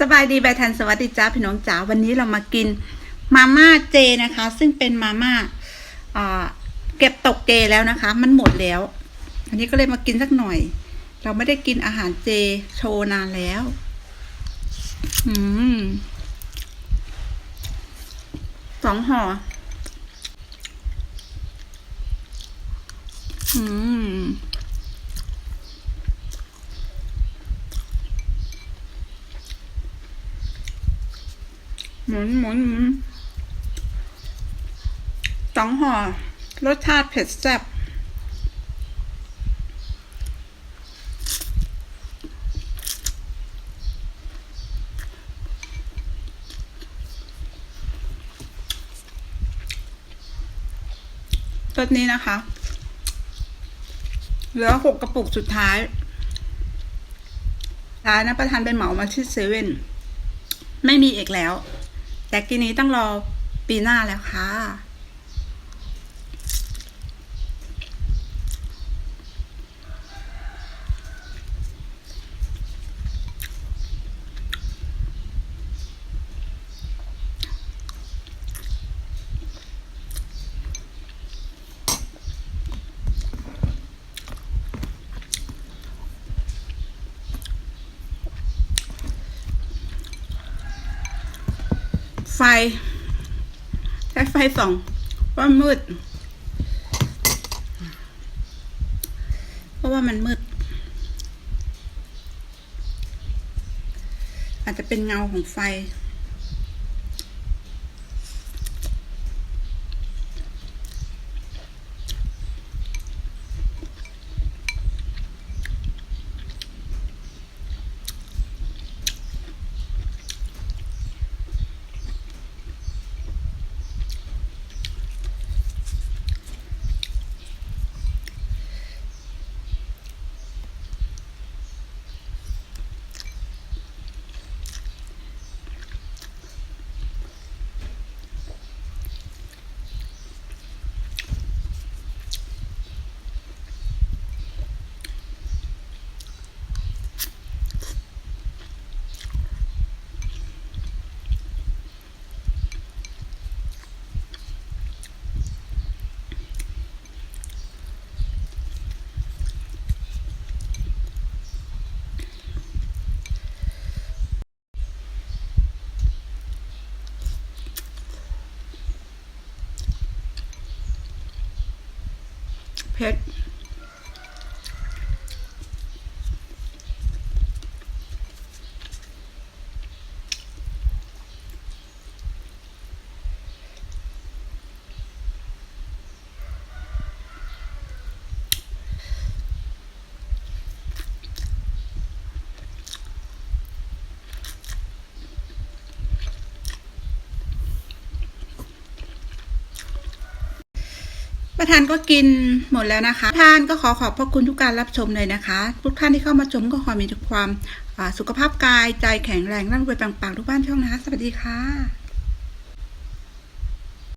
สบายดีใบทันสวัสดีจ้าพี่น้องจ๋าวันนี้เรามากินมาม่าเจนะคะ ซึ่งเป็นมาม่าเก็บตกเจแล้วนะคะ มันหมดแล้ว อันนี้ก็เลยมากินสักหน่อย เราไม่ได้กินอาหารเจโชว์นานแล้ว อืมสองห่ออืม หมุนหมุนหมุนสองห่อรสชาติเผ็ดแซ่บรสนี้นะคะ เหลือหกกระปุกสุดท้ายท้ายนะประธานเป็นเหมามาที่เซเว่น ไม่มีเอกแล้ว แต่กินนี้ต้องรอปีหน้าแล้วค่ะ ไฟ ใช้ไฟส่องว่ามืด เพราะว่ามันมืด อาจจะเป็นเงาของไฟ เผ็ด ประธานก็กินหมดแล้วนะคะท่านก็ขอขอบพระคุณทุกการรับชมเลยนะคะ ทุกท่านที่เข้ามาชมก็ขอมีความสุขภาพกายใจแข็งแรงร่ำรวยปังๆทุกบ้านช่องนะคะ สวัสดีค่ะ